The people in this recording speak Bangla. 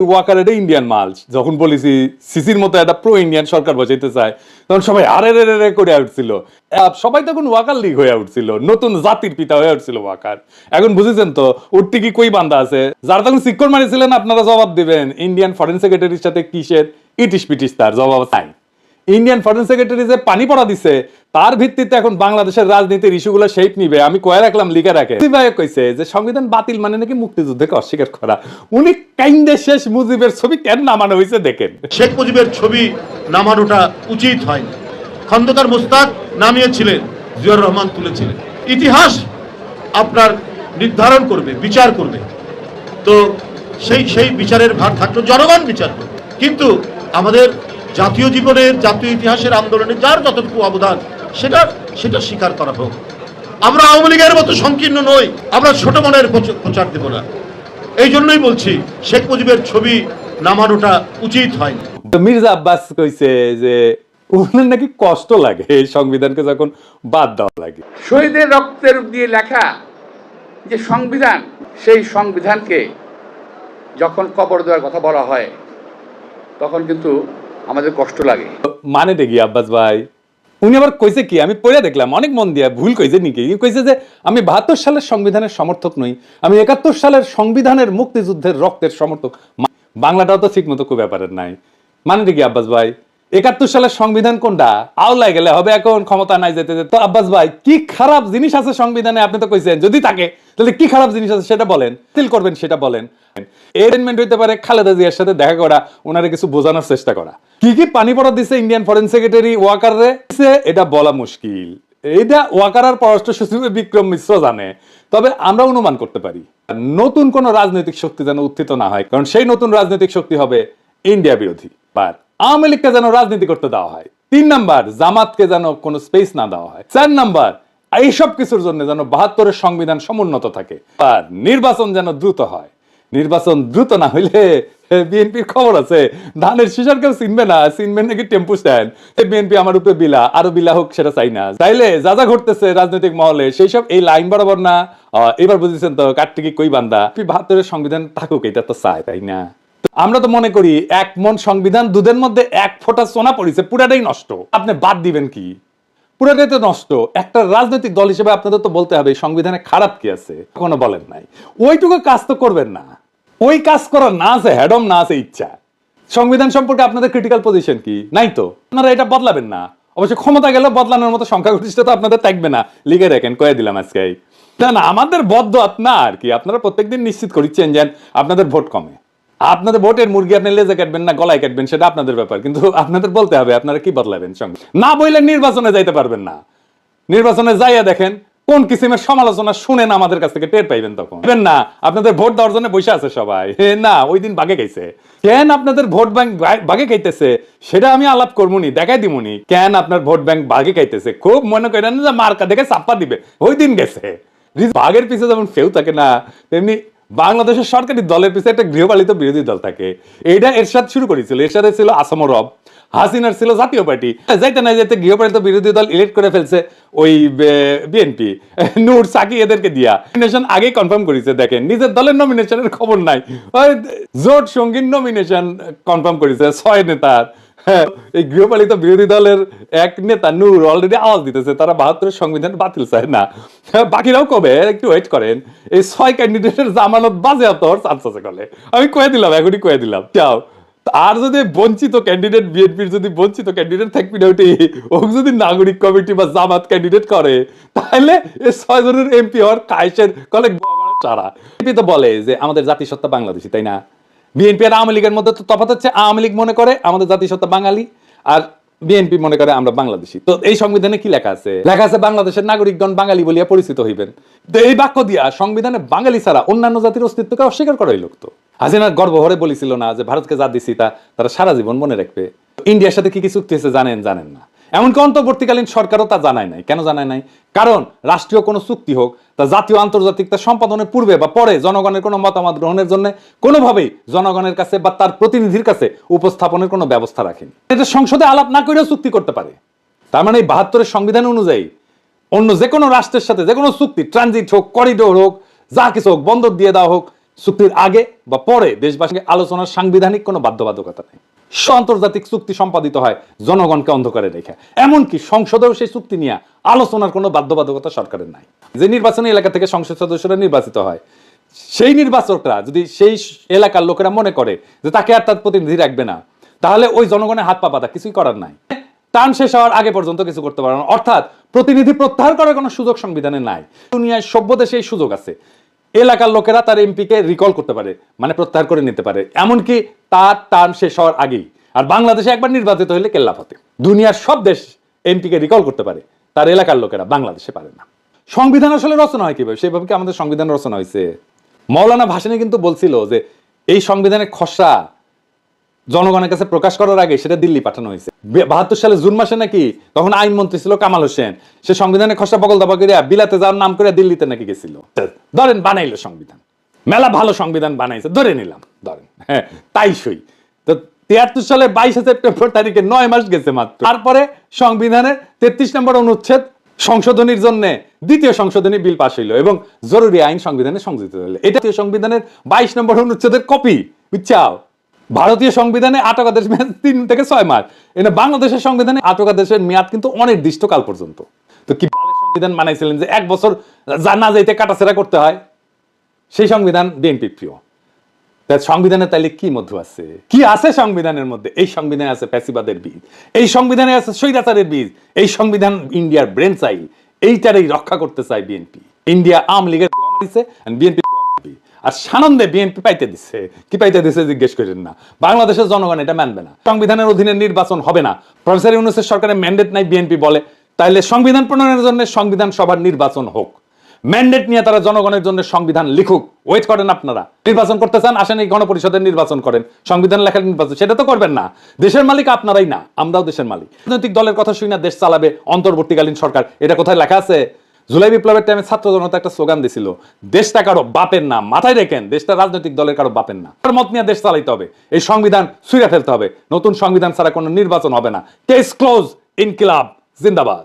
ওয়াকার এটা ইন্ডিয়ান যখন বলেছি, সিসির মতো একটা প্রো ইন্ডিয়ান সরকার বসাইতে চায়, তখন সবাই আরে রে রে করে উঠছিল। সবাই তখন ওয়াকার লিগ হয়ে উঠছিল, নতুন জাতির পিতা হয়ে উঠছিল ওয়াকার। এখন বুঝেছেন তো, ওর কি কই বান্দা আছে? যারা তখন সিক্কর মারিছিলেন আপনারা জবাব দিবেন ইন্ডিয়ান ফরেন সেক্রেটারির সাথে কিসের ইটিস পিটিস তার জবাব নাই। ইন্ডিয়ান ফরেন সেক্রেটারি যে পানি পড়া দিছে, তার ভিত্তিতে এখন বাংলাদেশের রাজনীতির ইস্যুগুলো শেপ নিবে। আমি কয়ে রাখলাম, লিখে রাখে। বিভাগ কইছে যে, সংবিধান বাতিল মানে নাকি মুক্তিযুদ্ধকে অস্বীকার করা? উনি কাইন্দে শেষ মুজিবের ছবি কেন নামানো হয়েছে দেখেন। শেখ মুজিবের ছবি নামানোটা উচিত হয়নি। খন্দকার মোস্তাক নামিয়েছিলেন জিয়র রহমান তুলেছিলেন। ইতিহাস আপনার নির্ধারণ করবে, বিচার করবে। তো সেই সেই বিচারের ভার থাকল, জনগণ বিচার কিন্তু আমাদের জাতীয় জীবনের জাতীয় ইতিহাসের আন্দোলনে যার যতটুকু অবদান সেটা সেটা স্বীকার করা হোক। আমরা আওয়ামী লীগের মতো সংকীর্ণ নই আমরা ছোট মনের প্রচার দেব না। এই জন্যই বলছি শেখ মুজিবের ছবি নামানোটা উচিত হয়নি। মির্জা আব্বাস কইছে যে উনার নাকি কষ্ট লাগে এই সংবিধানকে যখন বাদ দেওয়া লাগে। শহীদের রক্তের দিয়ে লেখা যে সংবিধান সেই সংবিধানকে যখন কবর দেওয়ার কথা বলা হয় তখন কিন্তু আমাদের কষ্ট লাগে। মানে দেখি আব্বাস ভাই, উনি আবার কইছে কি, আমি পড়ে দেখলাম, অনেক মন দিয়া ভুল কইছে নাকি? কইছে যে, আমি বাহাত্তর সালের সংবিধানের সমর্থক নই, আমি একাত্তর সালের সংবিধানের মুক্তিযুদ্ধের রক্তের সমর্থক। বাংলাটাও তো ঠিক মতো কোনো ব্যাপারের নাই। মানে দেখি আব্বাস ভাই একাত্তর সালের সংবিধান কোনটা? আওলায় গেলে হবে এখন ক্ষমতা নাই যেতে যেতে। আব্বাস ভাই কি খারাপ জিনিস আছে সংবিধানে? আপনি তো কইছেন যদি থাকে তাহলে কি খারাপ জিনিস আছে সেটা বলেন। তিল করবেন সেটা বলেন। এরেঞ্জমেন্ট হইতে পারে খালেদা জিয়ার সাথে দেখা করা ওনারে কিছু বোঝানোর চেষ্টা করা। কি কি পানি পড়া দিছে ইন্ডিয়ান ফরেন সেক্রেটারি ওয়াকার রে দিছে, এটা বলা মুশকিল। এটা ওয়াকার আর পররাষ্ট্র সচিব বিক্রম মিশ্র জানে। তবে আমরা অনুমান করতে পারি নতুন কোন রাজনৈতিক শক্তি যেন উত্থিত না হয় কারণ সেই নতুন রাজনৈতিক শক্তি হবে ইন্ডিয়া বিরোধী। বার আওয়ামী লীগকে যেন রাজনীতি করতে দেওয়া হয়। তিন নাম্বার, জামাতকে যেন কোনো স্পেস না দেওয়া হয়। চার নাম্বার, এইসব কিছুর জন্য যেন বাহাত্তরের সংবিধান সমুন্নত থাকে। আর নির্বাচন যেন দ্রুত হয়। নির্বাচন দ্রুত না হইলে বিএনপির খবর আছে, ধানের শিশার কেউ চিনবে না, চিনবে নাকি টেম্পু স্ট্যান্ড। বিএনপি আমার উপরে বিলা, আরও বিলা হোক সেটা চাই না। তাইলে যা যা ঘটতেছে রাজনৈতিক মহলে সেই সব এই লাইন বরাবর না। এবার বুঝেছেন তো কার্তিকি কই বান্দা? বাহাত্তরের সংবিধান থাকুক, এটা তো চায় তাই না? আমরা তো মনে করি এক মন সংবিধান দুধের মধ্যে এক ফোঁটা সোনা পড়েছে, পুরাটাই নষ্ট। আপনি বাদ দিবেন কি? পুরাটাই তো নষ্ট। একটা রাজনৈতিক দল হিসেবে আপনাদের তো বলতে হবে সংবিধানে খারাপ কি আছে? কোনো বলেন নাই। ওইটুকু কাজ তো করবেন না। ওই কাজ করার না আছে হ্যাডম না আছে, ইচ্ছা। সংবিধান সম্পর্কে আপনাদের ক্রিটিক্যাল পজিশন কি? নাই তো। আপনারা এটা বদলাবেন না। অবশ্য ক্ষমতা গেলে বদলানোর মতো সংখ্যাগরিষ্ঠ তো আপনাদের থাকবে না। লিখে রাখেন, কয়ে দিলাম আজকে। না না, আমাদের বদ্ধ আপনার কি। আপনারা প্রত্যেকদিন নিশ্চিত করিচ্ছেন যে আপনাদের ভোট কমে। আপনাদের ভোটের মুরগি আপনি লেজে কাটবেন না গলায় কাটবেন, সেটা আপনাদের ব্যাপার। কিন্তু আপনাদের বলতে হবে, আপনারা কি বদলাবেন? সঙ্গে। না বইলে নির্বাচনে যাইতে পারবেন না। নির্বাচনে যাইয়া দেখেন, কোন কিসিমের সমালোচনা শুনেন আমাদের কাছ থেকে, টের পাইবেন তখন। না, আপনাদের ভোট দেওয়ার জন্য বসে আছে সবাই। না, ওই দিন বাগে খাইছে। কেন আপনাদের ভোট ব্যাংক বাগে খাইতেছে? সেটা আমি আলাপ করবনি দেখাই দিমুনি। কেন আপনার ভোট ব্যাংক বাগে খাইতেছে? খুব মনে করেন যে মার্কা দেখে চাপ্পা দিবে। ওই দিন গেছে। বাঘের পিছে যেমন ফেউ থাকে না, তেমনি বাংলাদেশের সরকারি দলের পিছনে একটা গৃহপালিত বিরোধী দল থাকে। এইটা এরশাদ শুরু করেছিল। এরশাদে ছিল আসাম রব। হাসিনার ছিল জাতীয় পার্টি। যাইতে না যাইতে গৃহপালিত বিরোধী দল ইলেক্ট করে ফেলছে ওই বিএনপি। নূর সাকি এদেরকে দিয়া। নমিনেশন আগেই কনফার্ম করেছে, দেখেন। নিজের দলের নমিনেশনের খবর নাই। জোট সঙ্গীর নমিনেশন কনফার্ম করেছে, ছয় নেতার। হ্যাঁ, এই গৃহপালিত বিরোধী দলের এক নেতা নূর অলরেডি আওয়াজ দিতেছে তারা বাহাত্তরের সংবিধান বাতিল চায় না। হ্যাঁ, বাকিরাও কবে? একটু ওয়েট করেন। এই ছয় ক্যান্ডিডেটের জামানত বাজেয়াপ্ত হওয়ার চান্স আছে কলে আমি কয়ে দিলাম এখনই কয়ে দিলাম। যাও। আর যদি বঞ্চিত ক্যান্ডিডেট বিএনপির যদি বঞ্চিত ক্যান্ডিডেট থাকবি না ওটি ও যদি নাগরিক কমিটি বা জামাত ক্যান্ডিডেট করে তাহলে এই ছয় জনের এমপি হওয়ার কায়েসের কলে বিএনপি তো বলে যে আমাদের জাতিসত্তা বাংলাদেশি তাই না? বিএনপি আর আওয়ামী লীগের মধ্যে তো তফাৎ হচ্ছে, আওয়ামী লীগ মনে করে আমাদের জাতিসত্তা বাঙালি আর বিএনপি মনে করে আমরা বাংলাদেশি। তো এই সংবিধানে কি লেখা আছে? লেখা আছে, বাংলাদেশের নাগরিকগণ বাঙালি বলিয়া পরিচিত হইবেন। তো এই বাক্য দিয়া সংবিধানে বাঙালি ছাড়া অন্যান্য জাতির অস্তিত্বকে অস্বীকার করাই লোক তো। হাসিনা গর্ব ভরে বলেছিল না যে, ভারতকে যা দিছি তা তারা সারা জীবন মনে রাখবে। ইন্ডিয়ার সাথে কি কি চুক্তি হয়েছে জানেন? জানেন না। এমনকি অন্তর্বর্তীকালীন সরকারও তা জানায় নাই। কেন জানায় নাই? কারণ রাষ্ট্রীয় কোনো চুক্তি হোক তা জাতীয় আন্তর্জাতিক তা সম্পাদনের পূর্বে বা পরে জনগণের কোনো মতামত গ্রহণের জন্য কোনোভাবেই জনগণের কাছে বা তার প্রতিনিধির কাছে উপস্থাপনের কোনো ব্যবস্থা রাখেনি। এটা সংসদে আলাপ না করেও চুক্তি করতে পারে। তার মানে এই বাহাত্তরের সংবিধান অনুযায়ী অন্য যে কোনো রাষ্ট্রের সাথে যে কোনো চুক্তি, ট্রানজিট হোক, করিডোর হোক, যা কিছু হোক, বন্দর দিয়ে দেওয়া হোক, চুক্তির আগে বা পরে দেশবাসীকে আলোচনার সাংবিধানিক কোনো বাধ্যবাধকতা নেই। আন্তর্জাতিক চুক্তি সম্পাদিত হয়, জনগণকে অন্ধকারে রেখে। এমনকি সংসদেও সেই চুক্তি নিয়ে আলোচনার কোনো বাধ্যবাধকতা সরকারের নাই। যে নির্বাচনী এলাকা থেকে সংসদ সদস্যরা নির্বাচিত হয়, সেই নির্বাচকরা যদি সেই এলাকার লোকেরা মনে করে যে তাকে আর তার প্রতিনিধি রাখবে না, তাহলে ওই জনগণের হাত পা পাতা কিছুই করার নাই। টান শেষ হওয়ার আগে পর্যন্ত কিছু করতে পারে না। অর্থাৎ প্রতিনিধি প্রত্যাহার করার কোনো সুযোগ সংবিধানে নাই। দুনিয়ায় সভ্য দেশে এই সুযোগ আছে। এলাকার লোকেরা তার এমপিকে রিকল করতে পারে মানে প্রত্যাহার করে নিতে পারে। এমনকি তার টার্ম শেষ হওয়ার আগেই। আর বাংলাদেশে একবার নির্বাচিত হলে কেল্লাফতে। দুনিয়ার সব দেশ এমপিকে রিকল করতে পারে। তার এলাকার লোকেরা বাংলাদেশে পারে না। সংবিধান আসলে রচনা হয় কীভাবে? সেভাবে কি আমাদের সংবিধান রচনা হয়েছে মৌলানা ভাসানী কিন্তু বলছিল যে, এই সংবিধানের খসড়া জনগণের কাছে প্রকাশ করার আগে সেটা দিল্লি পাঠানো হয়েছে। বাহাত্তর সালে জুন মাসে নাকি তখন আইনমন্ত্রী ছিল কামাল হোসেন। সে সংবিধানের খসড়া বগল দাবা করিয়া বিলাতে যাওয়ার নাম করে দিল্লিতে নাকি গেছিল। ধরেন বানাইলো সংবিধান। মেলা ভালো সংবিধান বানাইছে। ধরে নিলাম, ধরেন। হ্যাঁ তাই সই। তো তিয়াত্তর সালে বাইশে সেপ্টেম্বর তারিখে নয় মাস গেছে মাত্র। তারপরে সংবিধানের তেত্রিশ নম্বর অনুচ্ছেদ সংশোধনীর জন্য দ্বিতীয় সংশোধনী বিল পাশ হইল এবং জরুরি আইন সংবিধানে সংযুক্ত হলো এটা সংবিধানের বাইশ নম্বর অনুচ্ছেদের কপি। বুঝছাও? ভারতীয় সংবিধানে আটকাদেশ মেয়াদ তিন থেকে ছয় মাস। এনে বাংলাদেশের সংবিধানে আটকাদেশের মেয়াদ কিন্তু অনির্দিষ্ট কাল পর্যন্ত। তো কি সংবিধান বানাইছিলেন যে এক বছর যা না যাইতে কাটাছেড়া করতে হয়? সেই সংবিধান বিএনপি প্রিয়। তা সংবিধানে তাইলে কি মধ্যে আছে? কি আছে সংবিধানের মধ্যে? এই সংবিধানে আছে প্যাসিবাদের বীজ। এই সংবিধানে আছে স্বৈরাচারের বীজ। এই সংবিধান ইন্ডিয়ার ব্রেন চাই এইটারই রক্ষা করতে চায় বিএনপি। ইন্ডিয়া আম লীগের বিএনপি আর সানন্দে বিএনপি পাইতে দিচ্ছে কি পাইতে দিচ্ছে জিজ্ঞেস করেন না। বাংলাদেশের জনগণ এটা মানবে না। সংবিধানের অধীনে নির্বাচন হবে না। প্রফেসর ইউনুসের সরকারের ম্যান্ডেট নাই বিএনপি বলে। তাইলে সংবিধান প্রণয়নের জন্য সংবিধান সভার নির্বাচন হোক। ম্যান্ডেট নিয়ে তারা জনগণের জন্য সংবিধান লিখুক। ওয়েট করেন আপনারা। নির্বাচন করতে চান, আসেন এই গণপরিষদের নির্বাচন করেন। সংবিধান লেখার নির্বাচন, সেটা তো করবেন না। দেশের মালিক আপনারাই না, আমরাও দেশের মালিক। রাজনৈতিক দলের কথা শুনে না দেশ চালাবে, অন্তর্বর্তীকালীন সরকার। এটা কোথায় লেখা আছে? জুলাই বিপ্লবের টাইমে ছাত্র জনতা একটা স্লোগান দিছিল, দেশটা কারও বাপের না মাথায় রেখেন, দেশটা রাজনৈতিক দলের কারও বাপের না তার মত নিয়ে দেশ চালাইতে হবে, এই সংবিধান ছুঁড়ে ফেলতে হবে। নতুন সংবিধান ছাড়া কোনো নির্বাচন হবে না। কেস ক্লোজ ইনকিলাব, জিন্দাবাদ।